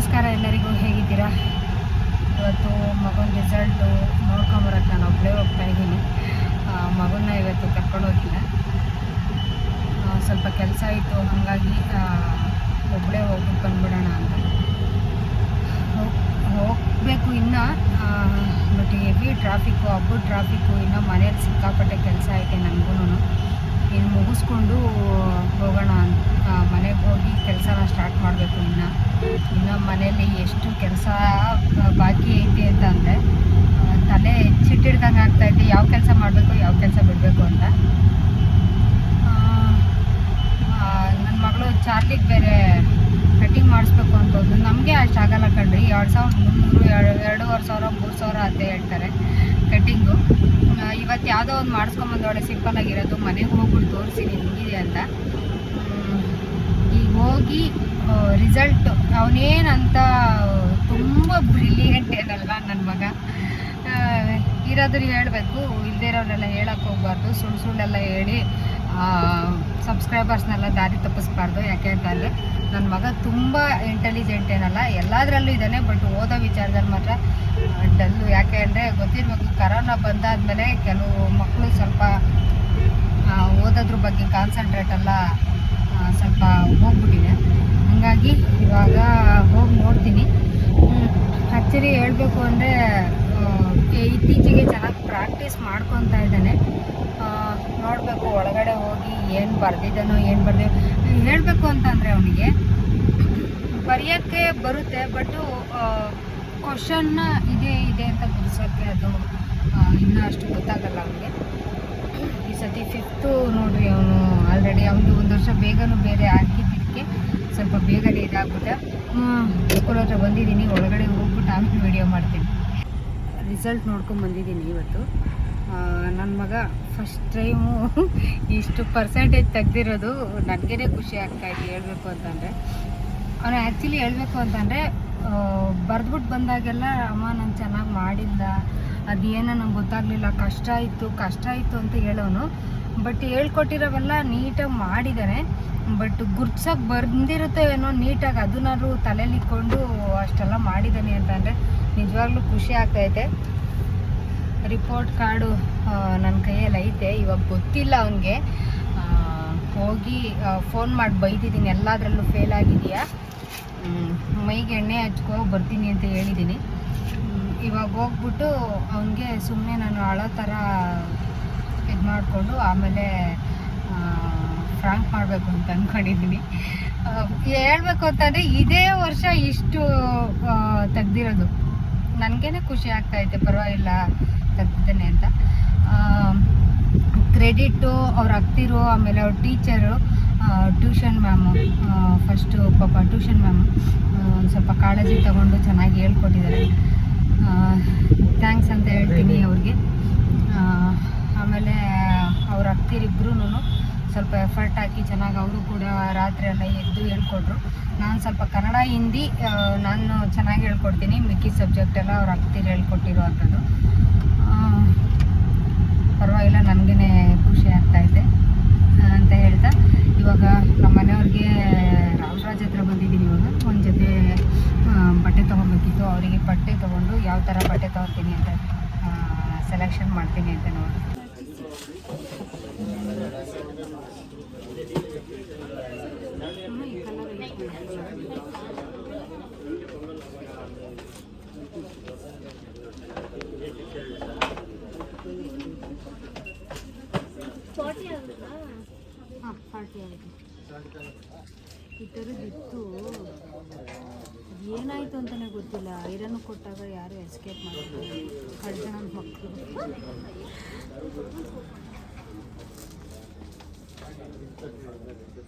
ನಮಸ್ಕಾರ ಎಲ್ಲರಿಗೂ ಹೇಗಿದ್ದೀರಾ? ಇವತ್ತು ಮಗನ ರಿಸಲ್ಟು ನೋಡ್ಕೊಂಬರಕ್ಕೆ ನಾನು ಒಬ್ಬಳೇ ಹೋಗ್ತಾ ಇದ್ದೀನಿ. ಮಗನ್ನ ಇವತ್ತು ಕರ್ಕೊಂಡೋಗಿಲ್ಲ ಸ್ವಲ್ಪ ಕೆಲಸ ಇತ್ತು, ಹಾಗಾಗಿ ಒಬ್ಬಳೇ ಹೋಗ್ಬಿಟ್ಟು ಬಂದ್ಬಿಡೋಣ ಅಂತ. ಹೋಗಬೇಕು ಇನ್ನು ಬಟ್ ಹೆವಿ ಟ್ರಾಫಿಕ್ಕು ಹಬ್ಬದ ಟ್ರಾಫಿಕ್ಕು ಇನ್ನು ಮನೇಲಿ ಸಿಕ್ಕಾಪಟ್ಟೆ ಕೆಲಸ ಐತೆ ನನಗೂ ಇನ್ನು ಮುಗಿಸ್ಕೊಂಡು ಹೋಗೋಣ ಅಂತ ಮನೆಗೆ ಹೋಗಿ ಕೆಲಸನ ಸ್ಟಾರ್ಟ್ ಮಾಡಬೇಕು ಇನ್ನು. ಇನ್ನು ಮನೆಯಲ್ಲಿ ಎಷ್ಟು ಕೆಲಸ ಬಾಕಿ ಐತಿ ಅಂತ ಅಂದರೆ ತಲೆ ಚಿಟ್ಟಿಡ್ದಂಗೆ ಆಗ್ತಾಯಿದ್ದೆ ಯಾವ ಕೆಲಸ ಮಾಡಬೇಕು, ಯಾವ ಕೆಲಸ ಬಿಡಬೇಕು ಅಂತ. ನನ್ನ ಮಗಳು ಚಾರ್ಲಿಗೆ ಬೇರೆ ಮಾಡಿಸ್ಬೇಕು ಅಂತಂದು ನಮಗೆ ಅಷ್ಟು ಆಗಲ್ಲ ಕಣ್ರಿ. ಎರಡು ಸಾವಿರದ ಮುನ್ನೂರು, ಎರಡು, ಎರಡೂವರೆ ಸಾವಿರ, ಮೂರು ಸಾವಿರ ಅಂತ ಹೇಳ್ತಾರೆ ಕಟ್ಟಿಂಗು ಇವತ್ತು ಯಾವುದೋ ಒಂದು ಮಾಡಿಸ್ಕೊಂಬಂದೊಳೆ ಸಿಂಪಲ್ ಆಗಿರೋದು ಮನೆಗೆ ಹೋಗ್ಬಿಟ್ಟು ತೋರಿಸಿ ನಿಮಗಿದೆ ಅಂತ. ಈಗ ಹೋಗಿ ರಿಸಲ್ಟ್ ಅವನೇನಂತ ತುಂಬ ಬ್ರಿಲಿಯಂಟ್ ಏನಲ್ವಾ ನನ್ನ ಮಗ. ಇರೋದ್ರ ಹೇಳಬೇಕು ಇಲ್ಲದೇ ಇರೋರೆಲ್ಲ ಹೇಳಕ್ಕೆ ಹೋಗ್ಬಾರ್ದು, ಸುಳ್ಳು ಸುಳ್ಳೆಲ್ಲ ಹೇಳಿ ಸಬ್ಸ್ಕ್ರೈಬರ್ಸ್ನೆಲ್ಲ ದಾರಿ ತಪ್ಪಿಸ್ಬಾರ್ದು ಯಾಕೆ ಅಂತಂದರೆ. ನನ್ನ ಮಗ ತುಂಬ ಇಂಟೆಲಿಜೆಂಟ್ ಏನಲ್ಲ, ಎಲ್ಲದರಲ್ಲೂ ಇದ್ದಾನೆ ಬಟ್ ಓದೋ ವಿಚಾರದಲ್ಲಿ ಮಾತ್ರ ಡಲ್ಲು. ಯಾಕೆ ಅಂದರೆ ಗೊತ್ತಿರಬೇಕು ಕರೋನಾ ಬಂದಾದಮೇಲೆ ಕೆಲವು ಮಕ್ಕಳು ಸ್ವಲ್ಪ ಓದೋದ್ರ ಬಗ್ಗೆ ಕಾನ್ಸಂಟ್ರೇಟ್ ಎಲ್ಲ ಸ್ವಲ್ಪ ಹೋಗ್ಬಿಟ್ಟಿದೆ. ಹಾಗಾಗಿ ಇವಾಗ ಹೋಗಿ ನೋಡ್ತೀನಿ. ಆ್ಯಕ್ಚುಲಿ ಹೇಳಬೇಕು ಅಂದರೆ ಇತ್ತೀಚೆಗೆ ಚೆನ್ನಾಗಿ ಪ್ರಾಕ್ಟೀಸ್ ಮಾಡ್ಕೊತಾ ಇದ್ದಾನೆ. ನೋಡಬೇಕು ಒಳಗಡೆ ಹೋಗಿ ಏನು ಬರೆದಿದ್ದಾನೋ, ಏನು ಬರ್ದಿ ಹೇಳಬೇಕು ಅಂತಂದರೆ ಅವನಿಗೆ ಬರೆಯೋಕ್ಕೆ ಬರುತ್ತೆ ಬಟ್ಟು ಕ್ವಶನ್ನ ಇದೆ ಇದೆ ಅಂತ ಗುರ್ಸೋಕ್ಕೆ ಅದು ಇನ್ನೂ ಅಷ್ಟು ಗೊತ್ತಾಗಲ್ಲ ಅವನಿಗೆ. ಈ ಸತಿ ಫಿಫ್ತು ನೋಡಿರಿ ಅವನು ಆಲ್ರೆಡಿ ಅವನು ಒಂದು ವರ್ಷ ಬೇಗನೂ ಬೇರೆ ಆಗಿದ್ದಕ್ಕೆ ಸ್ವಲ್ಪ ಬೇಗನೆ ಇದಾಗುತ್ತೆ ಸ್ಕೂಲ್ ಹತ್ರ ಬಂದಿದ್ದೀನಿ, ಒಳಗಡೆ ಹೋಗ್ಬಿಟ್ಟು ಆಮೇಲೆ ವೀಡಿಯೋ ಮಾಡ್ತೀನಿ. ರಿಸಲ್ಟ್ ನೋಡ್ಕೊಂಡು ಬಂದಿದ್ದೀನಿ ಇವತ್ತು. ನನ್ನ ಮಗ ಫಸ್ಟ್ ಟೈಮು ಇಷ್ಟು ಪರ್ಸೆಂಟೇಜ್ ತೆಗ್ದಿರೋದು ನನಗೇ ಖುಷಿ ಆಗ್ತಾಯಿದೆ ಹೇಳಬೇಕು ಅಂತಂದರೆ. ಅವನು ಆ್ಯಕ್ಚುಲಿ ಹೇಳಬೇಕು ಅಂತಂದರೆ ಬರೆದ್ಬಿಟ್ಟು ಬಂದಾಗೆಲ್ಲ ಅಮ್ಮ ನಾನು ಚೆನ್ನಾಗಿ ಮಾಡಿಲ್ಲ ಅದೇನೋ ನಂಗೆ ಗೊತ್ತಾಗಲಿಲ್ಲ, ಕಷ್ಟ ಇತ್ತು ಕಷ್ಟ ಇತ್ತು ಅಂತ ಹೇಳೋನು. ಬಟ್ ಹೇಳ್ಕೊಟ್ಟಿರೋವೆಲ್ಲ ನೀಟಾಗಿ ಮಾಡಿದ್ದಾನೆ ಬಟ್ ಗುರ್ಸಕ್ಕೆ ಬಂದಿರುತ್ತೋ ಏನೋ ನೀಟಾಗಿ ಅದನ್ನಾದ್ರೂ ತಲೆಯಲ್ಲಿ ಇಟ್ಕೊಂಡು ಅಷ್ಟೆಲ್ಲ ಮಾಡಿದ್ದಾನೆ ಅಂತಂದರೆ ನಿಜವಾಗ್ಲೂ ಖುಷಿ ಆಗ್ತೈತೆ ರಿಪೋರ್ಟ್ ಕಾರ್ಡು ನನ್ನ ಕೈಯಲ್ಲಿ ಐತೆ. ಇವಾಗ ಗೊತ್ತಿಲ್ಲ ಅವನಿಗೆ. ಹೋಗಿ ಫೋನ್ ಮಾಡಿ ಬೈದಿದ್ದೀನಿ. ಎಲ್ಲದರಲ್ಲೂ ಫೇಲ್ ಆಗಿದೆಯಾ ಮೈಗೆ ಎಣ್ಣೆ ಹಚ್ಕೋ, ಬರ್ತೀನಿ ಅಂತ ಹೇಳಿದ್ದೀನಿ. ಇವಾಗ ಹೋಗ್ಬಿಟ್ಟು ಅವನಿಗೆ ಸುಮ್ಮನೆ ನಾನು ಅಳೋ ಥರ ಇದು ಮಾಡಿಕೊಂಡು ಆಮೇಲೆ ಫ್ರಾಂಕ್ ಮಾಡಬೇಕು ಅಂತ ಅಂದ್ಕೊಂಡಿದ್ದೀನಿ ಹೇಳ್ಬೇಕು ಅಂತಂದರೆ ಇದೇ ವರ್ಷ ಇಷ್ಟು ತೆಗ್ದಿರೋದು. ನನಗೇನೆ ಖುಷಿ ಆಗ್ತಾ ಆಗ್ತಾಯಿದೆ ಪರವಾಗಿಲ್ಲ ತೆಗ್ದಿದ್ದೇನೆ ಅಂತ. ಕ್ರೆಡಿಟು ಅವ್ರ ಅಕ್ತಿರು ಆಮೇಲೆ ಅವ್ರ ಟೀಚರು ಟ್ಯೂಷನ್ ಮ್ಯಾಮು ಫಸ್ಟು ಪಾಪ ಟ್ಯೂಷನ್ ಮ್ಯಾಮು ಒಂದು ಸ್ವಲ್ಪ ಕಾಳಜಿ ತಗೊಂಡು ಚೆನ್ನಾಗಿ ಹೇಳ್ಕೊಟ್ಟಿದ್ದಾರೆ. ಥ್ಯಾಂಕ್ಸ್ ಅಂತ ಹೇಳ್ತೀನಿ ಅವ್ರಿಗೆ. ಆಮೇಲೆ ಅವ್ರ ಅಕ್ತಿರಿಬ್ರು ಸ್ವಲ್ಪ ಎಫರ್ಟ್ ಹಾಕಿ ಚೆನ್ನಾಗಿ ಅವರು ಕೂಡ ರಾತ್ರಿ ಎಲ್ಲ ಎದ್ದು ಹೇಳ್ಕೊಟ್ರು. ನಾನು ಸ್ವಲ್ಪ ಕನ್ನಡ, ಹಿಂದಿ ನಾನು ಚೆನ್ನಾಗಿ ಹೇಳ್ಕೊಡ್ತೀನಿ. ಮಿಕ್ಕಿ ಸಬ್ಜೆಕ್ಟ್ ಎಲ್ಲ ಅವ್ರ ಅಕ್ತಿರು ಹೇಳ್ಕೊಟ್ಟಿರೋ ಅಂಥದ್ದು ಪರವಾಗಿಲ್ಲ ನನಗೇ ಖುಷಿ ಆಗ್ತಾಯಿದೆ ಅಂತ ಹೇಳ್ತಾ. ಇವಾಗ ನಮ್ಮ ಮನೆಯವ್ರಿಗೆ ರಾಮರಾಜ್ ಹತ್ರ ಬಂದಿದ್ದೀನಿ ಇವಾಗ. ಒಂದು ಜೊತೆ ಬಟ್ಟೆ ತೊಗೊಬೇಕಿತ್ತು. ಅವರಿಗೆ ಬಟ್ಟೆ ತೊಗೊಂಡು ಯಾವ ಥರ ಬಟ್ಟೆ ತೊಗೊತೀನಿ ಅಂತ ಸೆಲೆಕ್ಷನ್ ಮಾಡ್ತೀನಿ ಅಂತ ನೋಡಿ ಹಾಂ ಫಾರ್ಟಿ ಆಗಿದೆ ಇತ್ತು ಏನಾಯಿತು ಅಂತಲೇ ಗೊತ್ತಿಲ್ಲ. ಐರನ್ ಕೊಟ್ಟಾಗ ಯಾರು ಎಸ್ಕೇಪ್ ಮಾಡಿದ್ರು? ಜನ ಮಕ್ಕಳು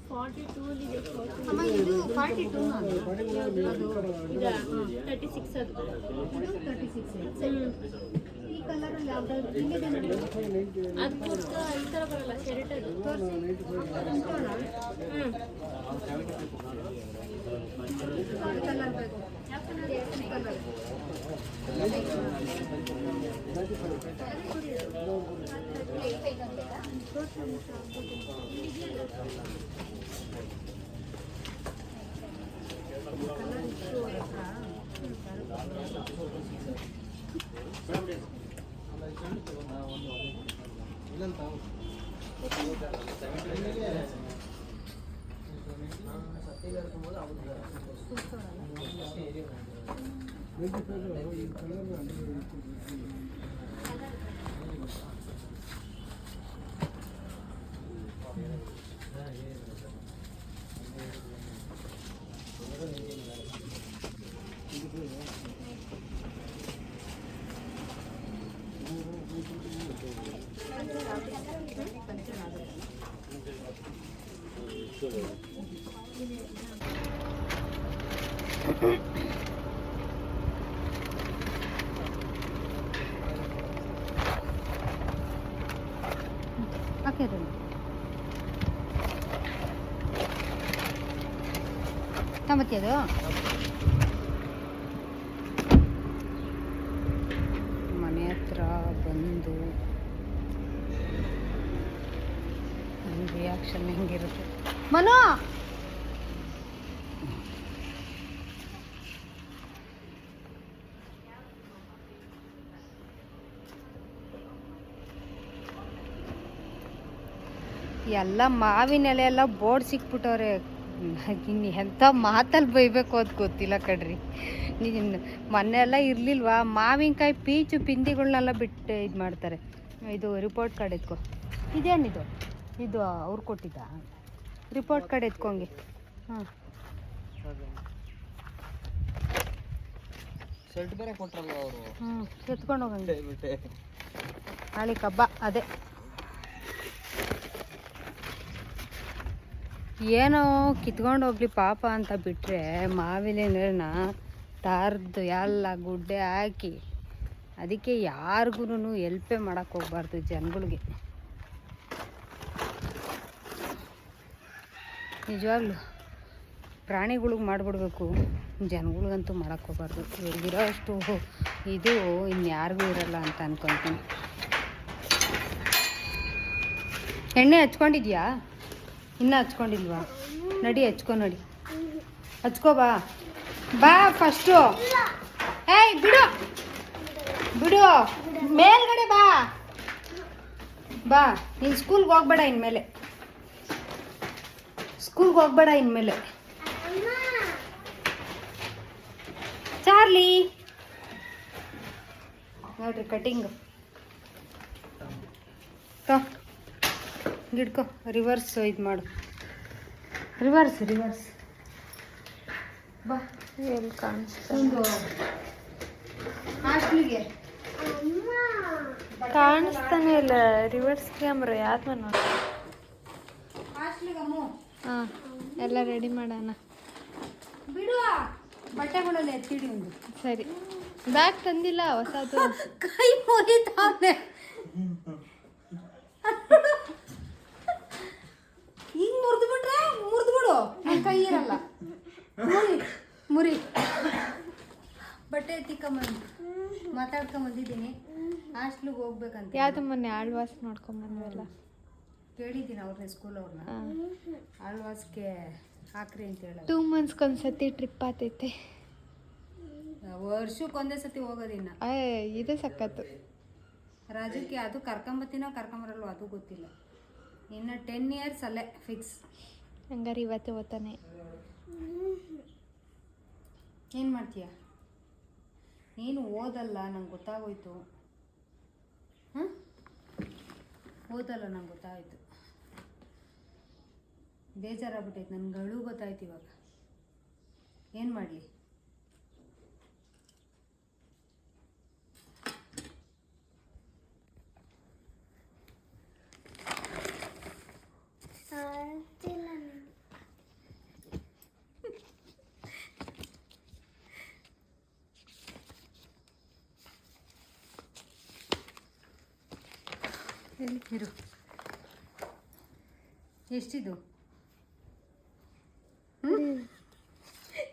ಫಾರ್ಟಿ ಟೂ ಅಮ್ಮ ಇದು ಫಾರ್ಟಿ ಟೂ ಅದು ತರ್ಟಿ ಸಿಕ್ಸ್ ಅದು. ಇದು ತರ್ಟಿ ಸಿಕ್ಸ್ ಈ ಕಲರಲ್ಲಿ ಯಾವ್ದಾದ್ರು ಇಲ್ಲಿದೆ ಅದು ಈ ಥರ ಬರಲ್ಲ ಶರ್ಟ್ ಅದು. ಹ್ಞೂ ಇನ್ನೊಂದು ಬೇಕು കയറുന്നു താമസിയതോ ಎಲ್ಲ ಮಾವಿನ ಎಲೆ ಎಲ್ಲ ಬೋರ್ಡ್ ಸಿಕ್ಬಿಟ್ಟವ್ರೆ. ಇನ್ನು ಎಂಥ ಮಾತಲ್ಲಿ ಬೈಬೇಕು ಅದು ಗೊತ್ತಿಲ್ಲ ಕಡ್ರಿ ನೀನು ಮೊನ್ನೆ ಎಲ್ಲ ಇರಲಿಲ್ವಾ? ಮಾವಿನಕಾಯಿ ಪೀಚು ಪಿಂದಿಗಳನ್ನೆಲ್ಲ ಬಿಟ್ಟು ಇದು ಮಾಡ್ತಾರೆ. ಇದು ರಿಪೋರ್ಟ್ ಕಾರ್ಡ್ ಎತ್ಕೊ. ಇದೇನಿದು ಇದು? ಅವ್ರು ಕೊಟ್ಟಿದ್ದ? ರಿಪೋರ್ಟ್ ಕಾರ್ಡ್ ಎತ್ಕೊಂಗೆ. ಹಾಂ. ಶರ್ಟ್ ಬೇರೆ ಕೊಟ್ರಲ್ವ ಅವರು. ಹ್ಞೂ ಎತ್ಕೊಂಡು ಹೋಗಂಗೆ. ಕಬ್ಬ ಅದೇ. ಏನೋ ಕಿತ್ಕೊಂಡು ಹೋಗ್ಲಿ ಪಾಪ ಅಂತ ಬಿಟ್ಟರೆ ಮಾವಿನ ನೀರನ್ನ ತಾರ್ದು ಎಲ್ಲ ಗುಡ್ಡೆ ಹಾಕಿ ಅದಕ್ಕೆ ಯಾರಿಗೂ ಎಲ್ಪೇ ಮಾಡೋಕ್ಕೆ ಹೋಗ್ಬಾರ್ದು ಜನಗಳಿಗೆ. ನಿಜವಾಗ್ಲೂ ಪ್ರಾಣಿಗಳಿಗೆ ಮಾಡಿಬಿಡ್ಬೇಕು, ಜನಗಳಿಗಂತೂ ಮಾಡೋಕ್ಕೆ ಹೋಗ್ಬಾರ್ದು. ಇವ್ರಿಗಿರೋ ಅಷ್ಟು ಇದು ಇನ್ಯಾರಿಗೂ ಇರಲ್ಲ ಅಂತ ಅಂದ್ಕೊತೀನಿ ಎಣ್ಣೆ ಹಚ್ಕೊಂಡಿದ್ಯಾ? ಇನ್ನೂ ಹಚ್ಕೊಂಡಿಲ್ವಾ? ನಡಿ, ಹಚ್ಕೊ ನಡಿ. ಹಚ್ಕೋ ಬಾ. ಬಾ ಫಸ್ಟು ಏಯ್, ಬಿಡು. ಬಿಡು. ಮೇಲ್ಗಡೆ ಬಾ. ಬಾ. ನೀನು ಸ್ಕೂಲ್ಗೆ ಹೋಗ್ಬೇಡ ಇನ್ಮೇಲೆ. ಸ್ಕೂಲ್ಗೆ ಹೋಗ್ಬೇಡ ಇನ್ಮೇಲೆ. ಚಾರ್ಲಿ. ನೋಡ್ರಿ ಕಟಿಂಗ್ ಗಿಡ್ಕೊ ರಿವರ್ಸ್ ಇದು ಮಾಡು. ರಿವರ್ಸ್ ರಿವರ್ಸ್ ಬಾ ಎಲ್ಲಿ ಕಾಣಿಸ್ತಾ ಒಂದು ಹಾಸ್ಟ್ಲಿಗೆ. ಕಾಣಿಸ್ತಾನೆ ಇಲ್ಲ ರಿವರ್ಸ್ ಕ್ಯಾಮ್ರಾ ಯಾವ್ದು ನೋಡಿ ಹಾಂ ಎಲ್ಲ ರೆಡಿ ಮಾಡೋಣ. ಬಿಡು ಬಟ್ಟೆಗಳಲ್ಲಿ ಎತ್ತಿಡಿ ಒಂದು. ಸರಿ. ಬ್ಯಾಗ್ ತಂದಿಲ್ಲ ಹೊಸದು. ಕೈ ಮುರಿತಾವ್ನೆ ಹಿಂಗ್ ಮುರಿದು ಬಿಟ್ರೆ ಮುರಿದು ಬಿಡು ನನ್ ಕೈ ಇರಲ್ಲ ಮುರಿ ಮುರಿ. ಬಟ್ಟೆ ಎತ್ತಿಕೊಂಬಂದು. ಮಾತಾಡ್ಕೊಂಬಂದಿದ್ದೀನಿ. ಹಾಸ್ಟ್ಲಿಗೆ ಹೋಗ್ಬೇಕಂತ. ಯಾವ್ದು ಮೊನ್ನೆ ಆಳ್ವಾಸ್ ನೋಡ್ಕೊಂಬಂದ್ವಲ್ಲ? ಕೇಳಿದ್ದೀನಿ ಅವ್ರನ್ನ ಸ್ಕೂಲ್ ಅವ್ರನ್ನ ಆಳ್ವಾಸ್ಗೆ ಹಾಕ್ರಿ ಅಂತ ಹೇಳ ಟೂ ಮಂತ್ಸ್ಗೊಂದ್ಸತಿ ಟ್ರಿಪ್ ಆತೈತೆ. ವರ್ಷಕ್ಕೆ ಒಂದೇ ಸತಿ ಹೋಗೋದಿನ್ನ ಇದೇ ಇದು ಸಖತ್ತು. ರಾಜಕ್ಕೆ ಅದು ಕರ್ಕೊಂಬತ್ತೀನೋ ಕರ್ಕೊಂಬರಲ್ವ ಅದು ಗೊತ್ತಿಲ್ಲ. ಇನ್ನು ಟೆನ್ ಇಯರ್ಸ್ ಅಲ್ಲೇ ಫಿಕ್ಸ್ ಹಂಗಾರೆ ಇವತ್ತು ಓದ್ತಾನೆ. ಏನು ಮಾಡ್ತೀಯ? ನೀನು ಓದಲ್ಲ, ನಂಗೆ ಗೊತ್ತಾಗೋಯ್ತು. ಹಾಂ ಓದಲ್ಲ, ನಂಗೆ ಗೊತ್ತಾಯ್ತು. ಬೇಜಾರಾಗ್ಬಿಟ್ಟೈತೆ, ನನ್ಗೆ ಅಳು ಗೊತ್ತಾಯ್ತು ಇವಾಗ. ಏನು ಮಾಡಲಿ? ಎಲ್ಲಿ ಇರು? ಎಷ್ಟಿದು?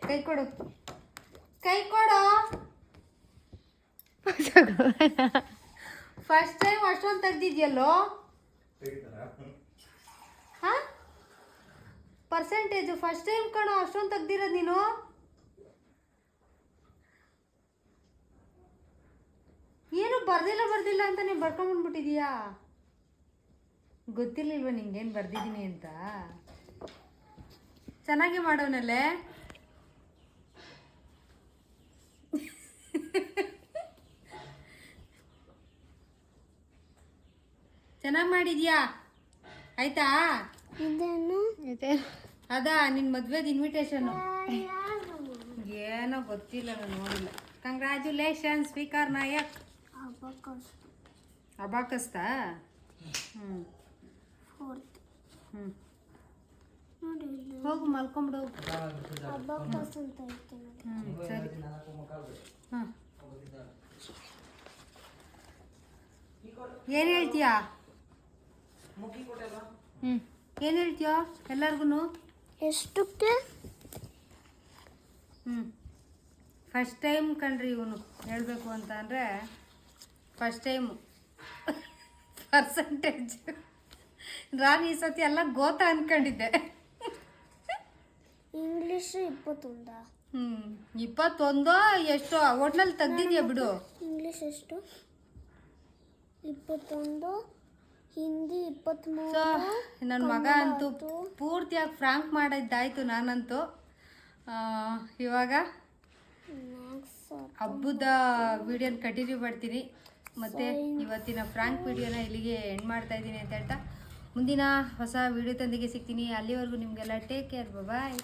ಕೈ ಕೊಡು. ಕೈ ಕೊಡು. ಫಸ್ಟ್ ಟೈಮ್ ಅಷ್ಟೊಂದು ತೆಗ್ದಿದ್ಯಲ್ಲೋ? ಹಾ? ಪರ್ಸೆಂಟೇಜು ಫಸ್ಟ್ ಟೈಮ್ ಕಣೋ, ಅಷ್ಟೊಂದು ತೆಗ್ದಿರೋದು ನೀನು? ಏನು ಬರ್ದಿಲ್ಲ ಬರ್ದಿಲ್ಲ ಅಂತ ನೀವು ಬರ್ಕೊಂಡ್ಬಂದ್ಬಿಟ್ಟಿದೀಯಾ ಗೊತ್ತಿರ್ಲಿಲ್ವ ನಿಂಗೇನು ಬರ್ದಿದ್ದೀನಿ ಅಂತ? ಚೆನ್ನಾಗಿ ಮಾಡೋನಲ್ಲೇ? ಚೆನ್ನಾಗಿ ಮಾಡಿದ್ಯಾ? ಆಯ್ತಾ? ಅದ ನಿನ್ನ ಮದ್ವೆದ ಇನ್ವಿಟೇಷನು ಏನೋ ಗೊತ್ತಿಲ್ಲ ನಾನು ನೋಡಿಲ್ಲ. Congratulation speaker Nayak. ಅಬಕಸ್. ಅಬಾಕಸ್ತಾ? ಹ್ಞೂ ಹ್ಞೂ ನೋಡಿ ಇಲ್ಲಿ. ಹೋಗು ಮಲ್ಕೊಂಬಿಡು ಅಬಕಸ್ ಅಂತ ಐತೆ ನೋಡಿ ಹ್ಞೂ ಸರಿ. ಹಾಂ ಏನು ಹೇಳ್ತೀಯಾ? ಹ್ಞೂ ಏನು ಹೇಳ್ತೀಯೋ ಎಲ್ಲರಿಗೂ ಎಷ್ಟಕ್ಕೆ? ಹ್ಞೂ ಫಸ್ಟ್ ಟೈಮ್ ಕಣ್ರಿ ಇವನು. ಹೇಳಬೇಕು ಅಂತ ಅಂದರೆ ಫಸ್ಟ್ ಟೈಮು ಪರ್ಸಂಟೇಜ್ ನಾನು ಈ ಸತಿ ಎಲ್ಲ ಗೋತ ಅನ್ಕೊಂಡಿದ್ದೆ. ಇಂಗ್ಲಿಷ್ ಇಪ್ಪತ್ತೊಂದ? ಹ್ಞೂ ಇಪ್ಪತ್ತೊಂದೋ ಎಷ್ಟೋ? ಒಟ್ನಲ್ಲಿ ತೆಗ್ದಿದ್ಯಾ ಬಿಡು. ಇಂಗ್ಲಿಷ್ ಎಷ್ಟು? ಇಪ್ಪತ್ತೊಂದು ಹಿಂದಿ ಸೊ ಇಪ್ಪತ್ತ್ಮೂರು ನನ್ನ ಮಗ ಅಂತೂ. ಪೂರ್ತಿಯಾಗಿ ಫ್ರಾಂಕ್ ಮಾಡಿದ್ದಾಯ್ತು ನಾನಂತೂ. ಆ, ಇವಾಗ ಮ್ಯಾಕ್ಸ್ ಹಬ್ಬದ ವಿಡಿಯೋನ ಕಂಟಿನ್ಯೂ ಮಾಡ್ತೀನಿ. ಮತ್ತೆ ಇವತ್ತಿನ ಫ್ರಾಂಕ್ ವಿಡಿಯೋನ ಇಲ್ಲಿಗೆ ಎಂಡ್ ಮಾಡ್ತಾ ಇದ್ದೀನಿ ಅಂತ ಹೇಳ್ತಾ ಮುಂದಿನ ಹೊಸ ವಿಡಿಯೋ ತಂದಿಗೆ ಸಿಗ್ತೀನಿ. ಅಲ್ಲಿವರೆಗೂ ನಿಮಗೆಲ್ಲ ಟೇಕ್ ಕೇರ್ ಬಾಯ್